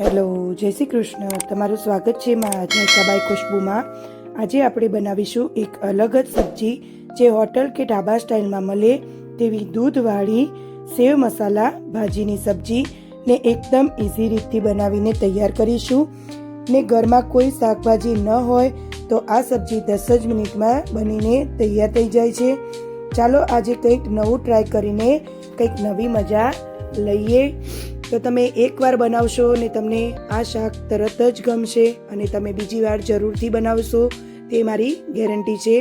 Hello, જય શ્રી કૃષ્ણ. તમારું સ્વાગત છે મારા સબાઈ ખુશ્બુમાં. આજે આપણે બનાવીશું એક અલગ જ સબ્જી જે હોટલ કે ઢાબા સ્ટાઇલમાં મળે તેવી દૂધવાળી સેવ મસાલા ભાજીની સબ્જી ને એકદમ ઇઝી રીતથી બનાવીને તૈયાર કરીશું. ને ઘરમાં કોઈ શાકભાજી ન હોય તો આ સબ્જી દસ જ મિનિટમાં બનીને તૈયાર થઈ જાય છે. ચાલો આજે કંઈક નવું ટ્રાય કરીને કંઈક નવી મજા લઈએ. તો તમે એકવાર બનાવશો ને તમને આ શાક તરત જ ગમશે અને તમે બીજી વાર જરૂરથી બનાવશો, તે મારી ગેરંટી છે.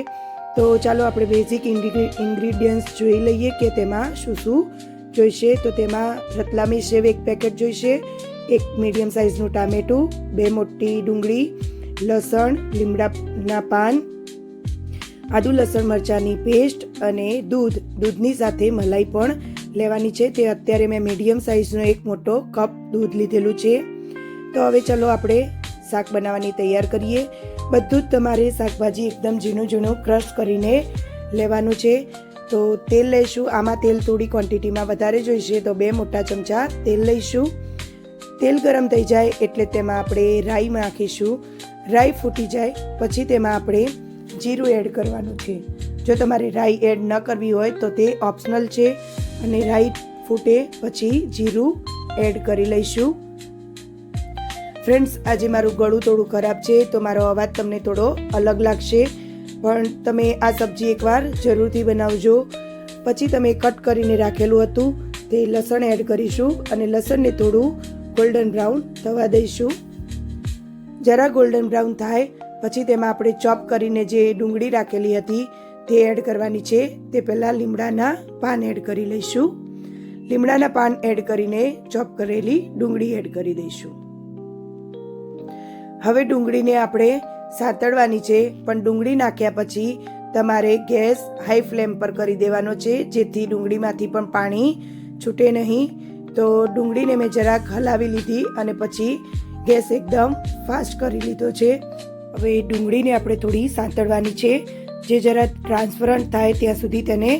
તો ચાલો આપણે બેઝિક ઇન્ગ્રીડિયન્ટ્સ જોઈ લઈએ કે તેમાં શું શું જોઈશે. તો તેમાં રતલામી સેવ એક પેકેટ જોઈશે, એક મીડિયમ સાઇઝનું ટામેટું, બે મોટી ડુંગળી, લસણ, લીમડાના પાન, આદુ, લસણ મરચાંની પેસ્ટ અને દૂધ. દૂધની સાથે મલાઈ પણ લેવાની છે. તે અત્યારે મેં મીડિયમ સાઇઝનો એક મોટો કપ દૂધ લીધેલું છે. તો હવે ચલો આપણે શાક બનાવવાની તૈયાર કરીએ. બધું જ તમારે શાકભાજી એકદમ ઝીણું ઝીણું ક્રશ કરીને લેવાનું છે. તો તેલ લઈશું. આમાં તેલ થોડી ક્વોન્ટિટીમાં વધારે જોઈશે તો બે મોટા ચમચા તેલ લઈશું. તેલ ગરમ થઈ જાય એટલે તેમાં આપણે રાઈ નાખીશું. રાઈ ફૂટી જાય પછી તેમાં આપણે જીરું એડ કરવાનું છે. જો તમારે રાઈ એડ ન કરવી હોય તો તે ઓપ્શનલ છે. અને રાઈટ ફૂટે પછી જીરું એડ કરી લઈશું. ફ્રેન્ડ્સ, આજે મારું ગળું થોડું ખરાબ છે, તો મારો અવાજ તમને થોડો અલગ લાગશે. પણ તમે આ સબ્જી એકવાર જરૂરથી બનાવજો. પછી તમે કટ કરીને રાખેલું હતું, તે લસણ એડ કરીશું અને લસણને થોડું ગોલ્ડન બ્રાઉન થવા દઈશું. જરા ગોલ્ડન બ્રાઉન થાય, પછી તેમાં આપણે ચોપ કરીને જે ડુંગળી રાખેલી હતી તે એડ કરવાની છે. તે પહેલાં લીમડાના પાન એડ કરી લઈશું. લીમડાના પાન એડ કરીને ચોપ કરેલી ડુંગળી એડ કરી દઈશું. હવે ડુંગળીને આપણે સાતળવાની છે, પણ ડુંગળી નાખ્યા પછી તમારે ગેસ હાઈ ફ્લેમ પર કરી દેવાનો છે, જેથી ડુંગળીમાંથી પણ પાણી છૂટે નહીં. તો ડુંગળીને મેં જરાક હલાવી લીધી અને પછી ગેસ એકદમ ફાસ્ટ કરી લીધો છે. હવે ડુંગળીને આપણે થોડી સાંતળવાની છે. જે જરા ટ્રાન્સફરન્ટ થાય ત્યાં સુધી તેને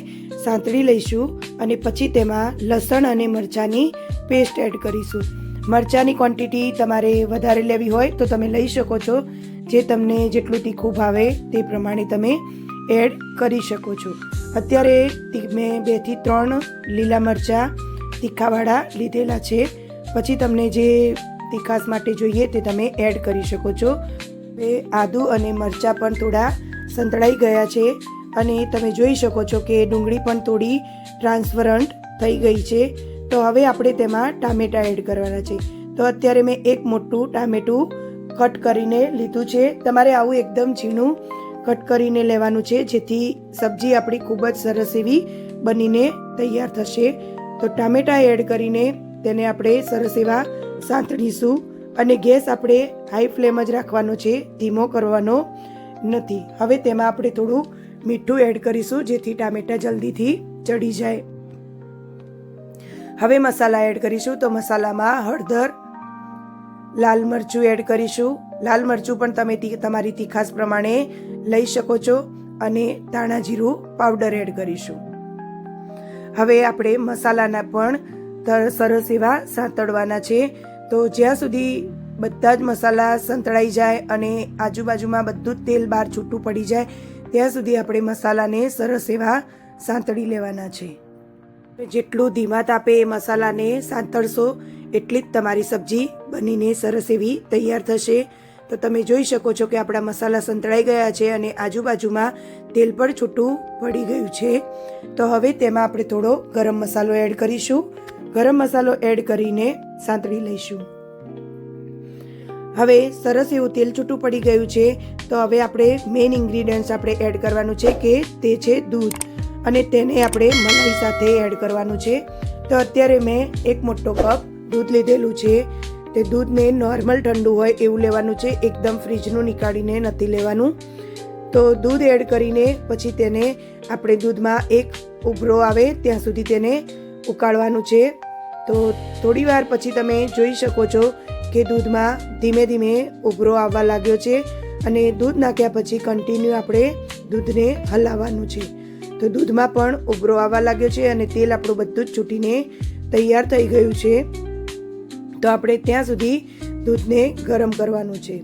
સાંતળી લઈશું અને પછી તેમાં લસણ અને મરચાંની પેસ્ટ એડ કરીશું. મરચાંની ક્વોન્ટિટી તમારે વધારે લેવી હોય તો તમે લઈ શકો છો. જે તમને જેટલું તીખું ભાવે તે પ્રમાણે તમે એડ કરી શકો છો. અત્યારે મેં બેથી ત્રણ લીલા મરચાં તીખાવાળા લીધેલા છે. પછી તમને જે તીખાસ માટે જોઈએ તે તમે એડ કરી શકો છો. એ આદુ અને મરચાં પણ થોડા સંતળાઈ ગયા છે અને તમે જોઈ શકો છો કે ડુંગળી પણ થોડી ટ્રાન્સફરન્ટ થઈ ગઈ છે. તો હવે આપણે તેમાં ટામેટાં એડ કરવાના છે. તો અત્યારે મેં એક મોટું ટામેટું કટ કરીને લીધું છે. તમારે આવું એકદમ ઝીણું કટ કરીને લેવાનું છે, જેથી સબ્જી આપણી ખૂબ જ સરસ એવી બનીને તૈયાર થશે. તો ટામેટાં એડ કરીને તેને આપણે સરસ એવા સાંતળીશું અને ગેસ આપણે હાઈ ફ્લેમ જ રાખવાનો છે, ધીમો કરવાનો. નથી. હવે તેમાં આપણે થોડું મીઠું એડ કરીશું, જેથી ટામેટાં જલ્દીથી ચડી જાય. હવે મસાલા એડ કરીશું, તો મસાલામાં હળદર, લાલ મરચું એડ કરીશું. લાલ મરચું પણ તમે તમારી તીખાસ પ્રમાણે લઈ શકો છો અને ધાણા જીરું પાવડર એડ કરીશું. હવે આપણે મસાલાના પણ સરસ એવા સાંતળવાના છે. તો જ્યાં સુધી બધા જ મસાલા સંતળાઈ જાય અને આજુબાજુમાં બધું જ તેલ બહાર છૂટું પડી જાય, ત્યાં સુધી આપણે મસાલાને સરસ એવા સાંતળી લેવાના છે. જેટલું ધીમા તાપે એ મસાલાને સાંતળશો, એટલી જ તમારી સબ્જી બનીને સરસ એવી તૈયાર થશે. તો તમે જોઈ શકો છો કે આપણા મસાલા સંતળાઈ ગયા છે અને આજુબાજુમાં તેલ પણ છૂટું પડી ગયું છે. તો હવે તેમાં આપણે થોડો ગરમ મસાલો એડ કરીશું. ગરમ મસાલો એડ કરીને સાંતળી લઈશું. હવે સરસ એવું તેલ છૂટું પડી ગયું છે, તો હવે આપણે મેઇન ઇન્ગ્રીડિયન્ટ્સ આપણે એડ કરવાનું છે કે તે છે દૂધ. અને તેને આપણે મલાઈ સાથે એડ કરવાનું છે. તો અત્યારે મેં એક મોટો કપ દૂધ લીધેલું છે. તે દૂધને નોર્મલ ઠંડુ હોય એવું લેવાનું છે. એકદમ ફ્રીજનું નીકાળીને નથી લેવાનું. તો દૂધ એડ કરીને પછી તેને આપણે દૂધમાં એક ઉભરો આવે ત્યાં સુધી તેને ઉકાળવાનું છે. તો થોડી વાર પછી તમે જોઈ શકો છો કે દૂધમાં ધીમે ધીમે ઉભરો આવવા લાગ્યો છે અને દૂધ નાખ્યા પછી કન્ટિન્યુ આપણે દૂધને હલાવવાનું છે. તો દૂધમાં પણ ઉભરો આવવા લાગ્યો છે અને તેલ આપણું બધું જ છૂટીને તૈયાર થઈ ગયું છે. તો આપણે ત્યાં સુધી દૂધને ગરમ કરવાનું છે.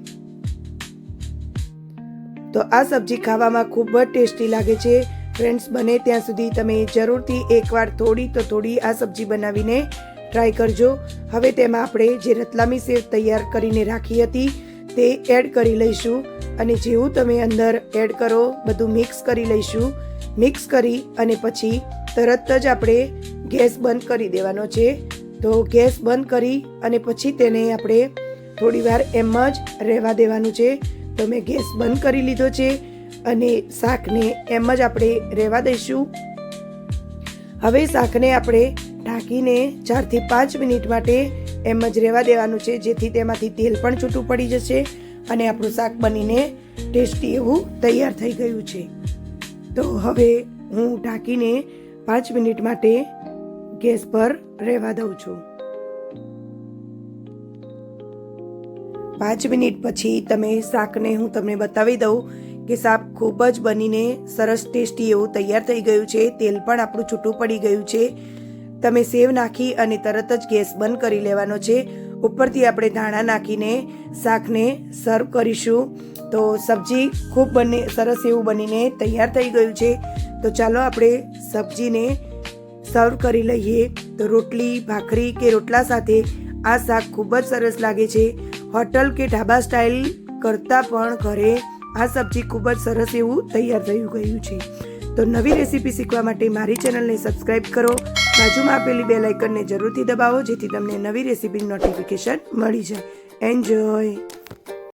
તો આ સબ્જી ખાવામાં ખૂબ જ ટેસ્ટી લાગે છે. ફ્રેન્ડ્સ, બને ત્યાં સુધી તમે જરૂરથી એકવાર થોડી તો થોડી આ સબ્જી બનાવીને ટ્રાય કરજો. હવે તેમાં આપણે જે રતલામી સેવ તૈયાર કરીને રાખી હતી, તે એડ કરી લઈશું. અને જેવું તમે અંદર એડ કરો, બધું મિક્સ કરી લઈશું. મિક્સ કરી અને પછી તરત જ આપણે ગેસ બંધ કરી દેવાનો છે. તો ગેસ બંધ કરી અને પછી તેને આપણે થોડીવાર એમ જ રહેવા દેવાનું છે. તો મેં ગેસ બંધ કરી લીધો છે અને શાકને એમ જ આપણે રહેવા દઈશું. હવે શાકને આપણે ઢાંકીને ચારથી પાંચ મિનિટ માટે એમ જ રહેવા દેવાનું છે, જેથી તેમાંથી તેલ પણ છૂટું પડી જશે અને આપણું શાક બનીને ટેસ્ટી એવું તૈયાર થઈ ગયું છે. તો હવે હું ઢાંકીને પાંચ મિનિટ માટે ગેસ પર રહેવા દઉં છું. પાંચ મિનિટ પછી તમે શાકને હું તમને બતાવી દઉં કે શાક ખૂબ જ બનીને સરસ ટેસ્ટી એવું તૈયાર થઈ ગયું છે, તેલ પણ આપણું છૂટું પડી ગયું છે. તમે સેવ નાખી અને તરત જ ગેસ બંધ કરી લેવાનો છે. ઉપરથી આપણે ધાણા નાખીને શાકને સર્વ કરીશું. તો સબ્જી ખૂબ બને, સરસ એવું બનીને તૈયાર થઈ ગયું છે. તો ચાલો આપણે સબ્જીને સર્વ કરી લઈએ. તો રોટલી, ભાખરી કે રોટલા સાથે આ શાક ખૂબ જ સરસ લાગે છે. હોટલ કે ઢાબા સ્ટાઇલ કરતાં પણ ઘરે આ સબ્જી ખૂબ જ સરસ એવું તૈયાર થઈ ગયું છે. તો નવી રેસીપી શીખવા માટે મારી ચેનલને સબસ્ક્રાઈબ કરો. બાજુમાં આપેલી બે લાઇકનને જરૂરથી દબાવો જેથી તમને નવી રેસીપીની નોટિફિકેશન મળી જાય. એન્જોય